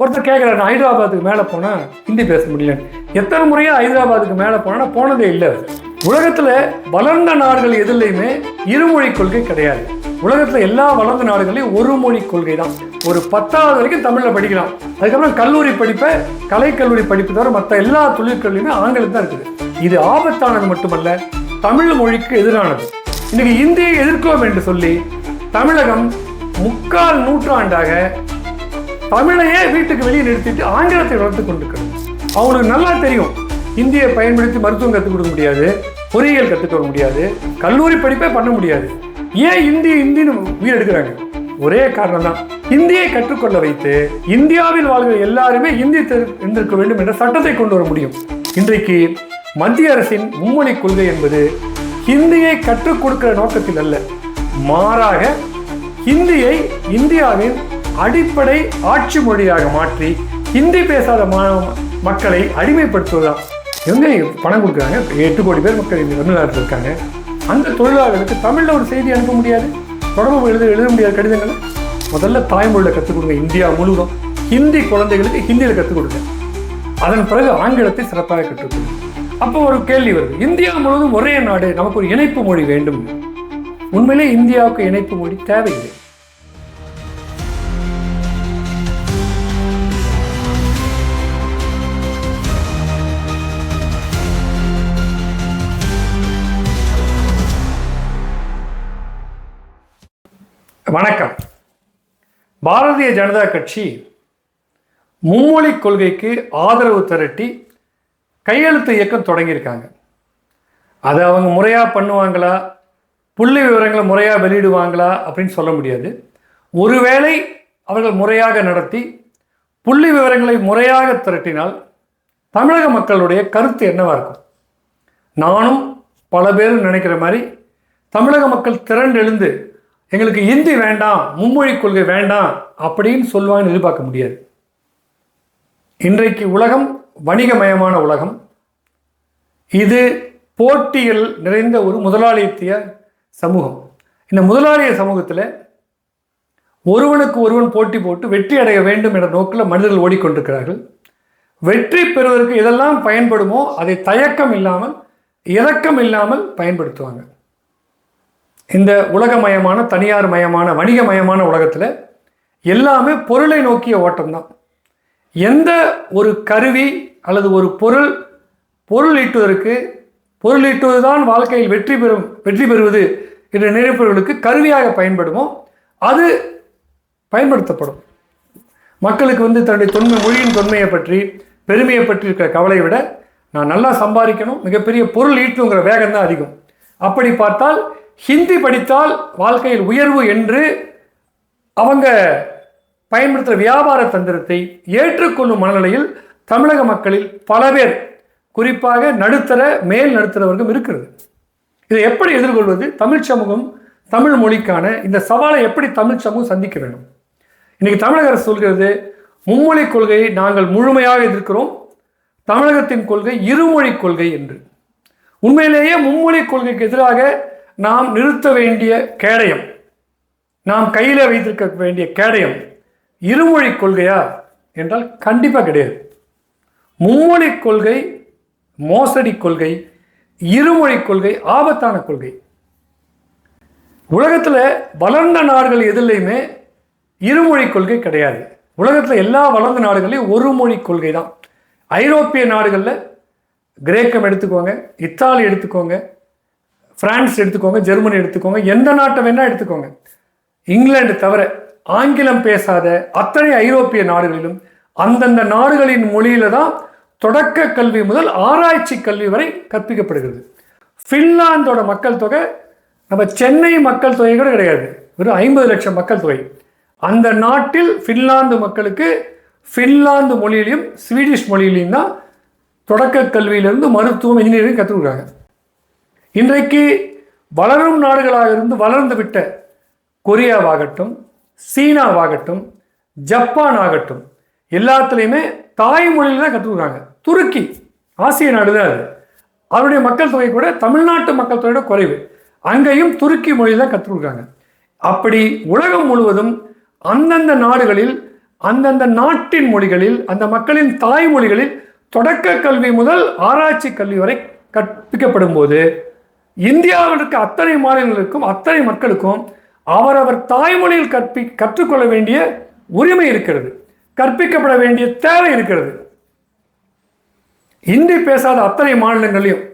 ஒருத்தர் கேட்குறாரு நான் ஹைதராபாத்துக்கு மேலே போனால் ஹிந்தி பேச முடியல எத்தனை முறையாக ஹைதராபாத்துக்கு மேலே போனால் போனதே இல்லை. உலகத்தில் வளர்ந்த நாடுகள் எதுலேயுமே இருமொழி கொள்கை கிடையாது. உலகத்தில் எல்லா வளர்ந்த நாடுகளையும் ஒரு மொழி கொள்கை தான். ஒரு பத்தாவது வரைக்கும் தமிழில் படிக்கலாம். அதுக்கப்புறம் கல்லூரி படிப்பை கலைக்கல்லூரி படிப்பு தவிர மற்ற எல்லா தொழிற்கல்வியுமே ஆங்கிலம் தான் இருக்குது. இது ஆபத்தானது மட்டுமல்ல தமிழ் மொழிக்கு எதிரானது. இன்னைக்கு இந்தியை எதிர்க்கிறோம் என்று சொல்லி தமிழகம் முக்கால் நூற்றாண்டாக தமிழையே வீட்டுக்கு வெளியே நிறுத்திட்டு ஆங்கிலத்தை வளர்த்து கொண்டிருக்கிறது அவங்களுக்கு நல்லா தெரியும். இந்தியை பயன்படுத்தி மருத்துவம் கற்றுக் கொடுக்க முடியாது. பொறியியல் கற்றுக்க முடியாது. கல்லூரி படிப்பே பண்ண முடியாது. ஏன் இந்தி இந்தின்னு உயிர் எடுக்கிறாங்க? ஒரே காரணம் தான் இந்தியை கற்றுக்கொள்ள வைத்து இந்தியாவில் வாழ்கிற எல்லாருமே இந்தி தெரிந்திருக்க வேண்டும் என்ற சட்டத்தை கொண்டு வர முடியும். இன்றைக்கு மத்திய அரசின் மும்மொழி கொள்கை என்பது ஹிந்தியை கற்றுக் கொடுக்கிற நோக்கத்தில் அல்ல. மாறாக ஹிந்தியை இந்தியாவின் அடிப்படை ஆட்சி மொழியாக மாற்றி ஹிந்தி பேசாத மாணவ மக்களை அடிமைப்படுத்துவதுதான் இவங்க பணம் கொடுக்குறாங்க? எட்டு கோடி பேர் மக்கள் இந்த தமிழ்நாட்டில் இருக்காங்க. அந்த தொழிலாளர்களுக்கு தமிழில் ஒரு செய்தி அனுப்ப முடியாது? தொடர்பு எழுத எழுத முடியாத கடிதங்களை? முதல்ல தாய்மொழியில் கற்றுக் கொடுங்க இந்தியா முழுவதும். ஹிந்தி குழந்தைகளுக்கு ஹிந்தியில் கற்றுக் கொடுங்க. அதன் பிறகு ஆங்கிலத்தை சிறப்பாக கற்றுக் கொடுங்க. அப்போ ஒரு கேள்வி வருது. இந்தியா முழுவதும் ஒரே நாடு நமக்கு ஒரு இணைப்பு மொழி வேண்டும். உண்மையிலே இந்தியாவுக்கு இணைப்பு மொழி தேவையில்லை. பாரதிய ஜனதா கட்சி மும்மொழி கொள்கைக்கு ஆதரவு திரட்டி கையெழுத்து இயக்கம் தொடங்கியிருக்காங்க. அதை அவங்க முறையாக பண்ணுவாங்களா? புள்ளி விவரங்களை முறையாக வெளியிடுவாங்களா? அப்படின்னு சொல்ல முடியாது. ஒருவேளை அவர்கள் முறையாக நடத்தி புள்ளி விவரங்களை முறையாக திரட்டினால் தமிழக மக்களுடைய கருத்து என்னவாக இருக்கும்? நானும் பல பேரும் நினைக்கிற மாதிரி தமிழக மக்கள் திரண்டெழுந்து எங்களுக்கு இந்தி வேண்டாம் மும்மொழி கொள்கை வேண்டாம் அப்படின்னு சொல்லுவாங்கன்னு எதிர்பார்க்க முடியாது. இன்றைக்கு உலகம் வணிகமயமான உலகம். இது போட்டிகள் நிறைந்த ஒரு முதலாளித்திய சமூகம். இந்த முதலாளிய சமூகத்தில் ஒருவனுக்கு ஒருவன் போட்டி போட்டு வெற்றி அடைய வேண்டும் என்ற நோக்கில் மனிதர்கள் ஓடிக்கொண்டிருக்கிறார்கள். வெற்றி பெறுவதற்கு எதெல்லாம் பயன்படுமோ அதை தயக்கம் இல்லாமல் இறக்கம் இல்லாமல் பயன்படுத்துவாங்க. இந்த உலகமயமான தனியார் மயமான வணிகமயமான உலகத்தில் எல்லாமே பொருளை நோக்கிய ஓட்டம்தான். எந்த ஒரு கருவி அல்லது ஒரு பொருள் பொருள் ஈட்டுவதற்கு பொருள் ஈட்டுவதுதான் வாழ்க்கையில் வெற்றி பெறும் வெற்றி பெறுவது என்ற நினைப்பவர்களுக்கு கருவியாக பயன்படுமோ அது பயன்படுத்தப்படும். மக்களுக்கு வந்து தன்னுடைய தொன்மை மொழியின் தொன்மையை பற்றி பெருமையை பற்றி இருக்கிற கவலையை விட நான் நல்லா சம்பாதிக்கணும் மிகப்பெரிய பொருள் ஈட்டுங்கிற வேகம் தான் அதிகம். அப்படி பார்த்தால் ஹிந்தி படித்தால் வாழ்க்கையில் உயர்வு என்று அவங்க பயன்படுத்துகிற வியாபார தந்திரத்தை ஏற்றுக்கொள்ளும் மனநிலையில் தமிழக மக்களில் பல பேர் குறிப்பாக நடுத்தர மேல் நடுத்தர வர்க்கம் இருக்கிறது. இதை எப்படி எதிர்கொள்வது? தமிழ் சமூகம் தமிழ் மொழிக்கான இந்த சவாலை எப்படி தமிழ் சமூகம் சந்திக்க வேண்டும்? இன்றைக்கி தமிழக அரசு சொல்கிறது மும்மொழி கொள்கையை நாங்கள் முழுமையாக எதிர்க்கிறோம். தமிழகத்தின் கொள்கை இருமொழி கொள்கை என்று. உண்மையிலேயே மும்மொழி கொள்கைக்கு எதிராக நாம் நிறுத்த வேண்டிய கேடயம். நாம் கையில் வைத்திருக்க வேண்டிய கேடயம். இருமொழி கொள்கையா என்றால் கண்டிப்பாக கிடையாது. மும்மொழி கொள்கை மோசடி கொள்கை இருமொழி கொள்கை ஆபத்தான கொள்கை. உலகத்தில் வளர்ந்த நாடுகள் எதுலேயுமே இருமொழி கொள்கை கிடையாது. உலகத்தில் எல்லா வளர்ந்த நாடுகள்லையும் ஒரு மொழி கொள்கை தான் ஐரோப்பிய நாடுகளில் கிரேக்கம் எடுத்துக்கோங்க இத்தாலி எடுத்துக்கோங்க பிரான்ஸ் எடுத்துக்கோங்க ஜெர்மனி எடுத்துக்கோங்க எந்த நாட்டை வேணால் எடுத்துக்கோங்க. இங்கிலாந்து தவிர ஆங்கிலம் பேசாத அத்தனை ஐரோப்பிய நாடுகளிலும் அந்தந்த நாடுகளின் மொழியில தான் தொடக்க கல்வி முதல் ஆராய்ச்சி கல்வி வரை கற்பிக்கப்படுகிறது. ஃபின்லாந்தோட மக்கள் தொகை நம்ம சென்னை மக்கள் தொகை கூட கிடையாது. வெறும் ஐம்பது லட்சம் மக்கள் தொகை. அந்த நாட்டில் ஃபின்லாந்து மக்களுக்கு ஃபின்லாந்து மொழியிலையும் ஸ்வீடிஷ் மொழியிலையும் தான் தொடக்க கல்வியிலிருந்து மருத்துவம் இன்ஜினியரிங் கற்றுக்கிறாங்க இன்றைக்கு வளரும் நாடுகளாக இருந்து வளர்ந்து விட்ட கொரியாவாகட்டும் சீனாவாகட்டும் ஜப்பான் ஆகட்டும் எல்லாத்துலேயுமே தாய்மொழியில் தான் கற்றுக்குறாங்க துருக்கி ஆசிய நாடு தான் அது. அவருடைய மக்கள் தொகை கூட தமிழ்நாட்டு மக்கள் தொகையோட குறைவு. அங்கேயும் துருக்கி மொழியில் தான் கற்றுக்குறாங்க அப்படி உலகம் முழுவதும் அந்தந்த நாடுகளில் அந்தந்த நாட்டின் மொழிகளில் அந்த மக்களின் தாய்மொழிகளில் தொடக்க கல்வி முதல் ஆராய்ச்சி கல்வி வரை கற்பிக்கப்படும் போது இந்தியாவில் இருக்க அத்தனை மாநிலங்களுக்கும் அத்தனை மக்களுக்கும் அவரவர் தாய்மொழியில் கற்பி கற்றுக்கொள்ள வேண்டிய உரிமை இருக்கிறது. கற்பிக்கப்பட வேண்டிய தேவை இருக்கிறது. இந்தி பேசாத அத்தனை மாநிலங்களையும்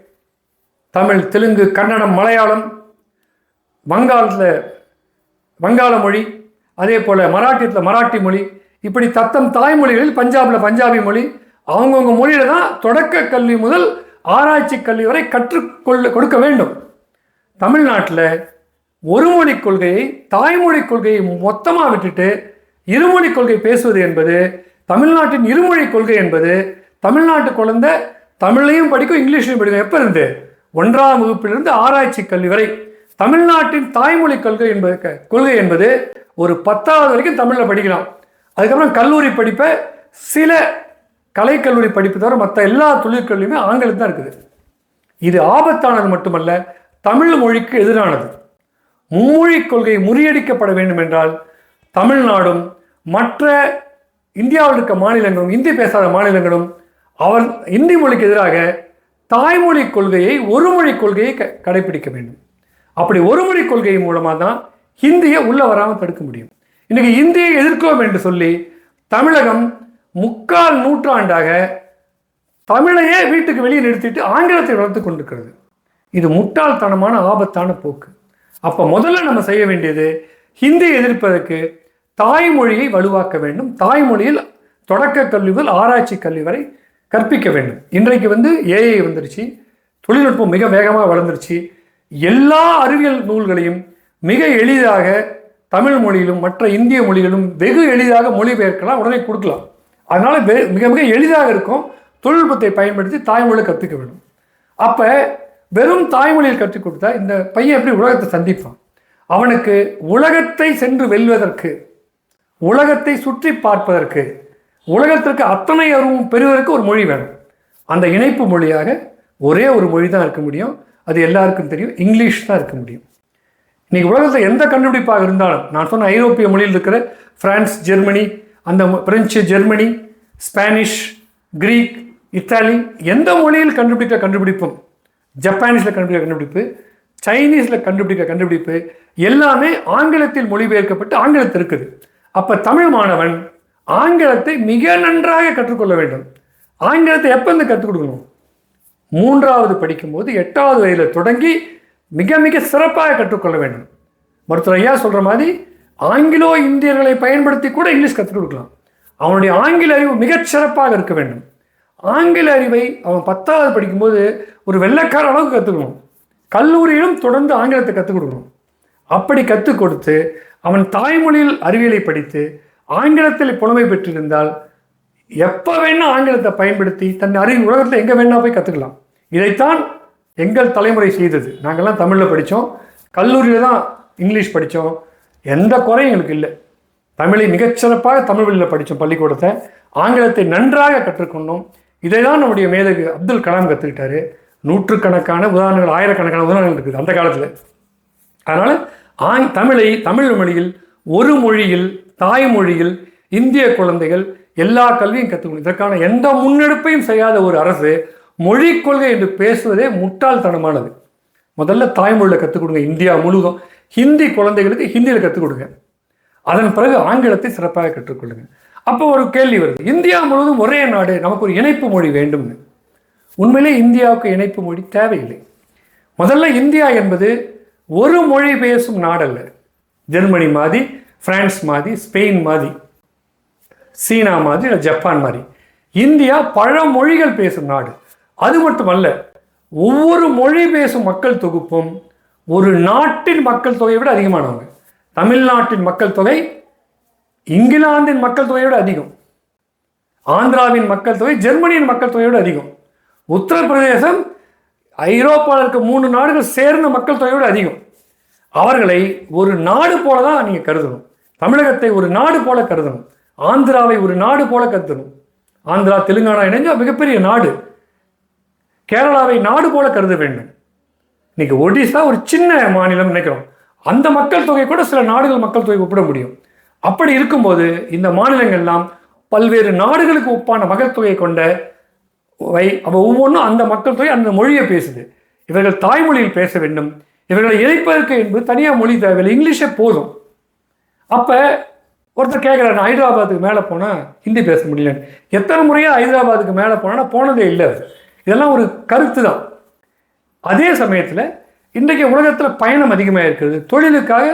தமிழ் தெலுங்கு கன்னடம் மலையாளம் வங்காளத்தில் வங்காள மொழி அதே போல் மராட்டியத்தில் மராட்டி மொழி இப்படி தத்தம் தாய்மொழிகளில் பஞ்சாபில் பஞ்சாபி மொழி அவங்கவுங்க மொழியில தான் தொடக்க கல்வி முதல் ஆராய்ச்சி கல்வி வரை கற்றுக்கொள்ள கொடுக்க வேண்டும். தமிழ்நாட்டில் ஒரு மொழி கொள்கையை தாய்மொழி கொள்கையை மொத்தமாக விட்டுட்டு இருமொழி கொள்கை பேசுவது என்பது தமிழ்நாட்டின் இருமொழி கொள்கை என்பது தமிழ்நாட்டு குழந்தை தமிழையும் படிக்கும் இங்கிலீஷையும் படிக்கும் எப்போ இருந்து? ஒன்றாம் வகுப்பிலிருந்து ஆராய்ச்சி கல்வி வரை. தமிழ்நாட்டின் தாய்மொழி கொள்கை என்பது கொள்கை என்பது ஒரு பத்தாவது வரைக்கும் தமிழில் படிக்கலாம். அதுக்கப்புறம் கல்லூரி படிப்பை சில கலைக்கல்லூரி படிப்பு தவிர மற்ற எல்லா தொழிற்கல்வியுமே ஆங்கிலம் தான் இருக்குது. இது ஆபத்தானது மட்டுமல்ல தமிழ் மொழிக்கு எதிரானது. மும்மொழி கொள்கை முறியடிக்கப்பட வேண்டும் என்றால் தமிழ்நாடும் மற்ற இந்தியாவில் இருக்க மாநிலங்களும் இந்தி பேசாத மாநிலங்களும் அவர் இந்தி மொழிக்கு எதிராக தாய்மொழி கொள்கையை ஒரு மொழி கொள்கையை க- கடைபிடிக்க வேண்டும். அப்படி ஒரு மொழி கொள்கை மூலமாக தான் ஹிந்தியை உள்ளே வராமல் தடுக்க முடியும். இன்றைக்கி இந்தியை எதிர்க்கிறோம் என்று சொல்லி தமிழகம் முக்கால் நூற்றாண்டாக தமிழையே வீட்டுக்கு வெளியே நிறுத்திட்டு ஆங்கிலத்தை வளர்த்து கொண்டிருக்கிறது. இது முட்டாள்தனமான ஆபத்தான போக்கு. அப்போ முதல்ல நம்ம செய்ய வேண்டியது ஹிந்தி எதிர்ப்பதற்கு தாய்மொழியை வலுவாக்க வேண்டும். தாய்மொழியில் தொடக்க கல்வி முதல் ஆராய்ச்சி கல்வி வரை கற்பிக்க வேண்டும். இன்றைக்கு வந்து ஏஐ வந்துருச்சு. தொழில்நுட்பம் மிக வேகமாக வளர்ந்துருச்சு. எல்லா அறிவியல் நூல்களையும் மிக எளிதாக தமிழ் மொழியிலும் மற்ற இந்திய மொழிகளும் வெகு எளிதாக மொழிபெயர்க்கலாம். உடனே கொடுக்கலாம். அதனால் வெ- மிக மிக எளிதாக இருக்கும் தொழில்நுட்பத்தை பயன்படுத்தி தாய்மொழியை கற்றுக்க வேண்டும். அப்போ வெறும் தாய்மொழியில் கற்றுக் கொடுத்தா இந்த பையன் எப்படி உலகத்தை சந்திப்பான்? அவனுக்கு உலகத்தை சென்று வெல்வதற்கு உலகத்தை சுற்றி பார்ப்பதற்கு உலகத்திற்கு அத்தனை அறிவும் பெறுவதற்கு ஒரு மொழி வேணும். அந்த இணைப்பு மொழியாக ஒரே ஒரு மொழி தான் இருக்க முடியும். அது எல்லாருக்கும் தெரியும். இங்கிலீஷ் தான் இருக்க முடியும். இன்னைக்கு உலகத்தில் எந்த கண்டுபிடிப்பாக இருந்தாலும் நான் சொன்ன ஐரோப்பிய மொழியில் இருக்கிற பிரான்ஸ் ஜெர்மனி அந்த French Germany Spanish Greek Italy எந்த மொழியில் கண்டுபிடிக்க கண்டுபிடிப்பும் ஜப்பானீஸில் கண்டுபிடிக்க கண்டுபிடிப்பு சைனீஸில் கண்டுபிடிக்க கண்டுபிடிப்பு எல்லாமே ஆங்கிலத்தில் மொழிபெயர்க்கப்பட்டு ஆங்கிலத்தில் இருக்குது. அப்போ தமிழ் மாணவன் ஆங்கிலத்தை மிக நன்றாக கற்றுக்கொள்ள வேண்டும். ஆங்கிலத்தை எப்போ வந்து கற்றுக் கொடுக்கணும்? மூன்றாவது படிக்கும்போது எட்டாவது வயதில் தொடங்கி மிக மிக சிறப்பாக கற்றுக்கொள்ள வேண்டும். மருத்துவர் ஐயா சொல்கிற மாதிரி ஆங்கிலோ இந்தியர்களை பயன்படுத்தி கூட இங்கிலீஷ் கற்றுக் கொடுக்கலாம். அவனுடைய ஆங்கில அறிவு மிகச்சிறப்பாக இருக்க வேண்டும். ஆங்கில அறிவை அவன் பத்தாவது படிக்கும்போது ஒரு வெள்ளக்கார அளவுக்கு கற்றுக்கணும் கல்லூரியிலும் தொடர்ந்து ஆங்கிலத்தை கற்றுக் கொடுக்கணும். அப்படி கற்றுக் கொடுத்து அவன் தாய்மொழியில் அறிவியலை படித்து ஆங்கிலத்தில் புலமை பெற்றிருந்தால் எப்போ வேணா ஆங்கிலத்தை பயன்படுத்தி தன் அறிவு உலகத்தில் எங்கே வேணா போய் கற்றுக்கலாம் இதைத்தான் எங்கள் தலைமுறை செய்தது. நாங்கள்லாம் தமிழில் படித்தோம் கல்லூரியில் தான் இங்கிலீஷ் படித்தோம் எந்த குறையும் எங்களுக்கு இல்லை. தமிழை மிகச்சிறப்பாக தமிழ் வழியில் படித்தோம் பள்ளிக்கூடத்தை ஆங்கிலத்தை நன்றாக கற்றுக்கொண்டோம். இதை தான் நம்முடைய மேதகு அப்துல் கலாம் கற்றுக்கிட்டாரு நூற்றுக்கணக்கான உதாரணங்கள் ஆயிரக்கணக்கான உதாரணங்கள் இருக்குது அந்த காலத்தில். அதனால் ஆங் தமிழை தமிழ் மொழியில் ஒரு மொழியில் தாய்மொழியில் இந்திய குழந்தைகள் எல்லா கல்வியும் கற்றுக்கணும் இதற்கான எந்த முன்னெடுப்பையும் செய்யாத ஒரு அரசு மொழிக் கொள்கை என்று பேசுவதே முட்டாள்தனமானது. முதல்ல தாய்மொழியில் கற்றுக் கொடுங்க. இந்தியா முழுவதும் ஹிந்தி குழந்தைகளுக்கு ஹிந்தியில் கற்றுக் கொடுங்க. அதன் பிறகு ஆங்கிலத்தை சிறப்பாக கற்றுக்கொள்ளுங்க. அப்போ ஒரு கேள்வி வருது. இந்தியா முழுவதும் ஒரே நாடு நமக்கு ஒரு இணைப்பு மொழி வேண்டும்னு. உண்மையிலே இந்தியாவுக்கு இணைப்பு மொழி தேவையில்லை. முதல்ல இந்தியா என்பது ஒரு மொழி பேசும் நாடல்ல. ஜெர்மனி மாதிரி பிரான்ஸ் மாதிரி ஸ்பெயின் மாதிரி சீனா மாதிரி இல்லை ஜப்பான் மாதிரி. இந்தியா பல மொழிகள் பேசும் நாடு. அது மட்டுமல்ல ஒவ்வொரு மொழி பேசும் மக்கள் தொகுப்பும் ஒரு நாட்டின் மக்கள் தொகையை விட அதிகமானவங்க. தமிழ்நாட்டின் மக்கள் தொகை இங்கிலாந்தின் மக்கள் தொகையை விட அதிகம். ஆந்திராவின் மக்கள் தொகை ஜெர்மனியின் மக்கள் தொகையோட அதிகம். உத்தரப்பிரதேசம் ஐரோப்பாவில் இருக்க மூணு நாடுகள் சேர்ந்த மக்கள் தொகையோடு அதிகம். அவர்களை ஒரு நாடு போல தான் நீங்கள் கருதணும். தமிழகத்தை ஒரு நாடு போல கருதணும். ஆந்திராவை ஒரு நாடு போல கருதணும். ஆந்திரா தெலுங்கானா இணைஞ்ச மிகப்பெரிய நாடு. கேரளாவை நாடு போல கருத வேண்டும். இன்னைக்கு ஒடிசா ஒரு சின்ன மாநிலம் நினைக்கிறோம். அந்த மக்கள் தொகை கூட சில நாடுகள் மக்கள் தொகை ஒப்பிட முடியும். அப்படி இருக்கும்போது இந்த மாநிலங்கள்லாம் பல்வேறு நாடுகளுக்கு ஒப்பான மக்கள் தொகையை கொண்ட வை அவ ஒவ்வொன்றும் அந்த மக்கள் தொகை அந்த மொழியை பேசுது. இவர்கள் தாய்மொழியில் பேச வேண்டும். இவர்களை இணைப்பதற்கு என்பது தனியாக மொழி தேவையில்லை. இங்கிலீஷே போதும். அப்போ ஒருத்தர் கேட்குறாரு நான் ஹைதராபாத்துக்கு மேலே போனால் ஹிந்தி பேச முடியலன்னு. எத்தனை முறையாக ஹைதராபாத்துக்கு மேலே போனால் போனதே இல்லை இதெல்லாம் ஒரு கருத்து தான் அதே சமயத்தில் இன்றைக்கு உலகத்தில் பயணம் அதிகமாக இருக்கிறது. தொழிலுக்காக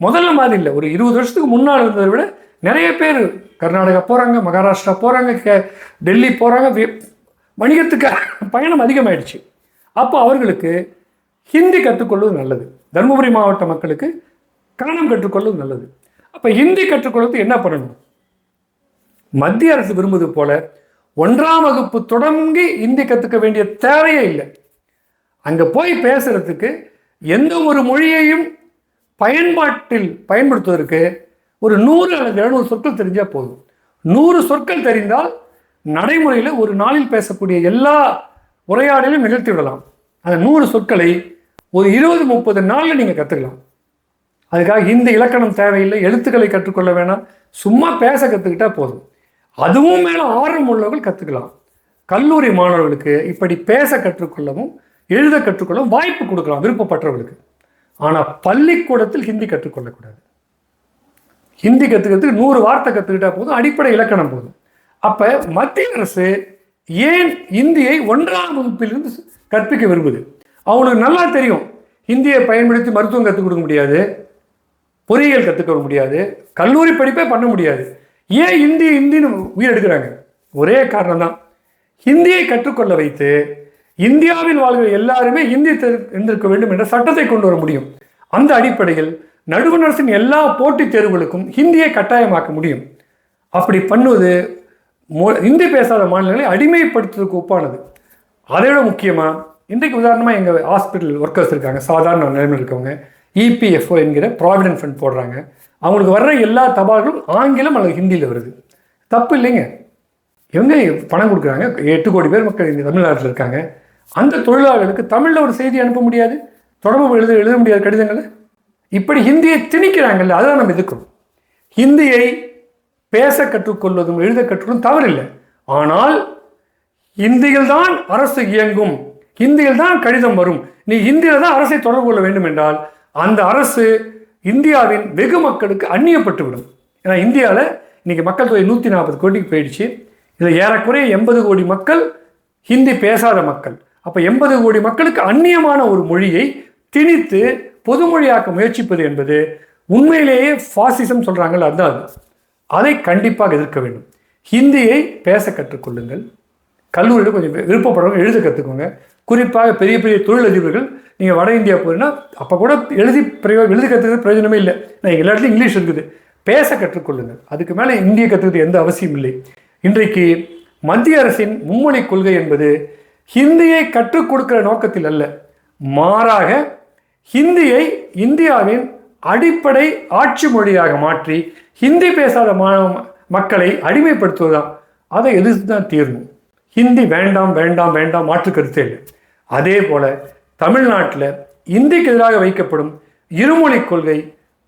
முதல்ல மாதிரி இல்லை. ஒரு இருபது வருஷத்துக்கு முன்னால் இருந்ததை விட நிறைய பேர் கர்நாடகா போகிறாங்க மகாராஷ்டிரா போகிறாங்க கே டெல்லி போகிறாங்க வணிகத்துக்கு பயணம் அதிகமாயிடுச்சு. அப்போ அவர்களுக்கு ஹிந்தி கற்றுக்கொள்வது நல்லது. தருமபுரி மாவட்ட மக்களுக்கு கன்னடம் கற்றுக்கொள்வது நல்லது. அப்போ ஹிந்தி கற்றுக்கொள்வது என்ன பண்ணணும்? மத்திய அரசு விரும்புவது போல ஒன்றாம் வகுப்பு தொடங்கி ஹிந்தி கற்றுக்க வேண்டிய தேவையே இல்லை. அங்கே போய் பேசுறதுக்கு எந்த ஒரு மொழியையும் பயன்பாட்டில் பயன்படுத்துவதற்கு ஒரு நூறு அல்லது எழுநூறு சொற்கள் தெரிஞ்சால் போதும். நூறு சொற்கள் தெரிந்தால் நடைமுறையில் ஒரு நாளில் பேசக்கூடிய எல்லா உரையாடலையும் நிகழ்த்தி விடலாம். அந்த நூறு சொற்களை ஒரு இருபது முப்பது நாளில் நீங்கள் கற்றுக்கலாம் அதுக்காக ஹிந்தி இலக்கணம் தேவையில்லை எழுத்துக்களை கற்றுக்கொள்ள வேணாம் சும்மா பேச கற்றுக்கிட்டால் போதும். அதுவும் மேலே ஆர்வம் உள்ளவர்கள் கற்றுக்கலாம் கல்லூரி மாணவர்களுக்கு இப்படி பேச கற்றுக்கொள்ளவும் எழுத கற்றுக்கொள்ள வாய்ப்பு கொடுக்கலாம் விருப்பப்பட்டவர்களுக்கு. ஆனால் பள்ளிக்கூடத்தில் ஹிந்தி கற்றுக்கொள்ளக்கூடாது. ஹிந்தி கற்றுக்கிறதுக்கு நூறு வார்த்தை கற்றுக்கிட்டா போதும் அடிப்படை இலக்கணம் போதும். அப்போ மத்திய அரசு ஏன் இந்தியை ஒன்றாம் வகுப்பிலிருந்து கற்பிக்க விரும்புது? அவங்களுக்கு நல்லா தெரியும். ஹிந்தியை பயன்படுத்தி மருத்துவம் கற்றுக் கொடுக்க முடியாது. பொறியியல் கற்றுக்க முடியாது. கல்லூரி படிப்பே பண்ண முடியாது. ஏன் இந்தி இந்தின்னு உயிர் எடுக்கிறாங்க? ஒரே காரணம் தான் ஹிந்தியை கற்றுக்கொள்ள வைத்து இந்தியாவில் வாழ்கிற எல்லாருமே ஹிந்தி தெரிந்திருக்க வேண்டும் என்ற சட்டத்தை கொண்டு வர முடியும். அந்த அடிப்படையில் நடுவண் அரசின் எல்லா போட்டித் தேர்வுகளுக்கும் ஹிந்தியை கட்டாயமாக்க முடியும். அப்படி பண்ணுவது இந்தி பேசாத மாநிலங்களை அடிமைப்படுத்துவதற்கு ஒப்பானது. அதை விட முக்கியமாக இன்றைக்கு உதாரணமாக எங்கள் ஹாஸ்பிட்டல் ஒர்க்கர்ஸ் இருக்காங்க சாதாரண நிலைமையில் இருக்கவங்க இபிஎஃப்ஓ என்கிற ப்ராவிடன்ட் ஃபண்ட் போடுறாங்க. அவங்களுக்கு வர்ற எல்லா தபால்களும் ஆங்கிலம் அல்லது ஹிந்தியில் வருது. தப்பு இல்லைங்க. இவங்க பணம் கொடுக்குறாங்க? எட்டு கோடி பேர் மக்கள் இங்கே தமிழ்நாட்டில் இருக்காங்க. அந்த தொழிலாளர்களுக்கு தமிழில் ஒரு செய்தி அனுப்ப முடியாது தொடர்பு எழுத எழுத முடியாத கடிதங்களை? இப்படி ஹிந்தியை திணிக்கிறாங்கல்ல அதான் நம்ம எதிர்க்கிறோம். ஹிந்தியை பேச கற்றுக்கொள்வதும் எழுத கற்றுக்கொள்வதும் தவறில்லை. ஆனால் ஹிந்தியில் தான் அரசு இயங்கும். ஹிந்தியில் தான் கடிதம் வரும். நீ ஹிந்தியில் தான் அரசை தொடர்பு கொள்ள வேண்டும் என்றால் அந்த அரசு இந்தியாவின் வெகு மக்களுக்கு அந்நியப்பட்டு விடும் ஏன்னா இந்தியாவில் இன்னைக்கு மக்கள் தொகை நூற்றி நாற்பது கோடிக்கு போயிடுச்சு. இதில் ஏறக்குறைய எண்பது கோடி மக்கள் ஹிந்தி பேசாத மக்கள். அப்போ எண்பது கோடி மக்களுக்கு அந்நியமான ஒரு மொழியை திணித்து பொதுமொழியாக்க முயற்சிப்பது என்பது உண்மையிலேயே ஃபாசிசம் சொல்கிறாங்கல்ல அதுதான் அது. அதை கண்டிப்பாக எதிர்க்க வேண்டும். ஹிந்தியை பேச கற்றுக்கொள்ளுங்கள். கல்லூரியில் கொஞ்சம் விருப்பப்படுறவங்க எழுத கற்றுக்கோங்க குறிப்பாக பெரிய பெரிய தொழிலதிபர்கள் நீங்கள் வட இந்தியா போகிறீங்கன்னா அப்போ கூட எழுதி பிரயோ எழுதி கற்றுக்கிறது பிரயோஜனமே இல்லை. நான் எல்லா இடத்துலையும் இங்கிலீஷ் இருக்குது. பேச கற்றுக்கொள்ளுங்கள். அதுக்கு மேலே இந்திய கற்றுக்கிறது எந்த அவசியம் இல்லை. இன்றைக்கு மத்திய அரசின் மும்மொழி கொள்கை என்பது ஹிந்தியை கற்றுக் கொடுக்கிற நோக்கத்தில் அல்ல. மாறாக ஹிந்தியை இந்தியாவின் அடிப்படை ஆட்சி மொழியாக மாற்றி ஹிந்தி பேசாத மக்களை அடிமைப்படுத்துவதுதான் அதை எதிர்த்து தான் தீரணும் ஹிந்தி வேண்டாம் வேண்டாம் வேண்டாம் மாற்று கருத்தே இல்லை. அதே போல தமிழ்நாட்டில் இந்திக்கு எதிராக வைக்கப்படும் இருமொழி கொள்கை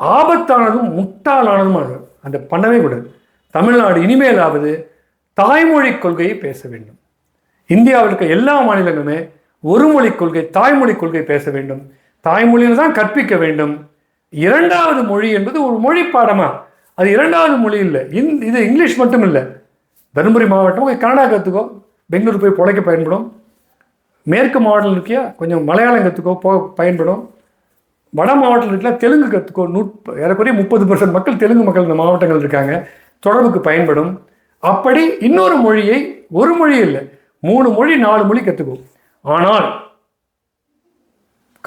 ஆபத்தானதும் முட்டாளானதும் அந்த பண்ணவே கூடாது. தமிழ்நாடு இனிமேலாவது தாய்மொழி கொள்கையை பேச வேண்டும். இந்தியாவில் இருக்க எல்லா மாநிலங்களுமே ஒரு மொழி கொள்கை தாய்மொழி கொள்கை பேச வேண்டும். தாய்மொழியில் தான் கற்பிக்க வேண்டும். இரண்டாவது மொழி என்பது ஒரு மொழி பாடமா அது இரண்டாவது மொழி இல்லை. இது இங்கிலீஷ் மட்டும் இல்லை. தருமபுரி மாவட்டம் கன்னடா கற்றுக்கோ பெங்களூர் போய் பிழைக்க பயன்படும். மேற்கு மாவட்டம் இருக்கியா கொஞ்சம் மலையாளம் கற்றுக்கோ போ பயன்படும். வட மாவட்டத்தில் இருக்கா தெலுங்கு கற்றுக்கோ நூற்று ஏறக்குறைய முப்பது பர்சன்ட் மக்கள் தெலுங்கு மக்கள் இந்த மாவட்டங்கள் இருக்காங்க. தொடர்புக்கு பயன்படும். அப்படி இன்னொரு மொழியை ஒரு மொழி இல்லை. மூணு மொழி நாலு மொழி கற்றுக்கும் ஆனால்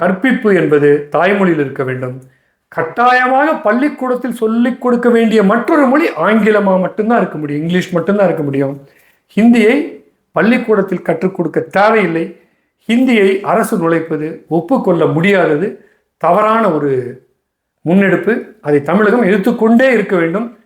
கற்பிப்பு என்பது தாய்மொழியில் இருக்க வேண்டும். கட்டாயமாக பள்ளிக்கூடத்தில் சொல்லிக் கொடுக்க வேண்டிய மற்றொரு மொழி ஆங்கிலமாக மட்டும்தான் இருக்க முடியும். இங்கிலீஷ் மட்டும்தான் இருக்க முடியும். ஹிந்தியை பள்ளிக்கூடத்தில் கற்றுக் கொடுக்க தேவையில்லை. ஹிந்தியை அரசு நுழைப்பது ஒப்புக்கொள்ள முடியாதது தவறான ஒரு முன்னெடுப்பு. அதை தமிழகம் எடுத்துக்கொண்டே இருக்க வேண்டும்.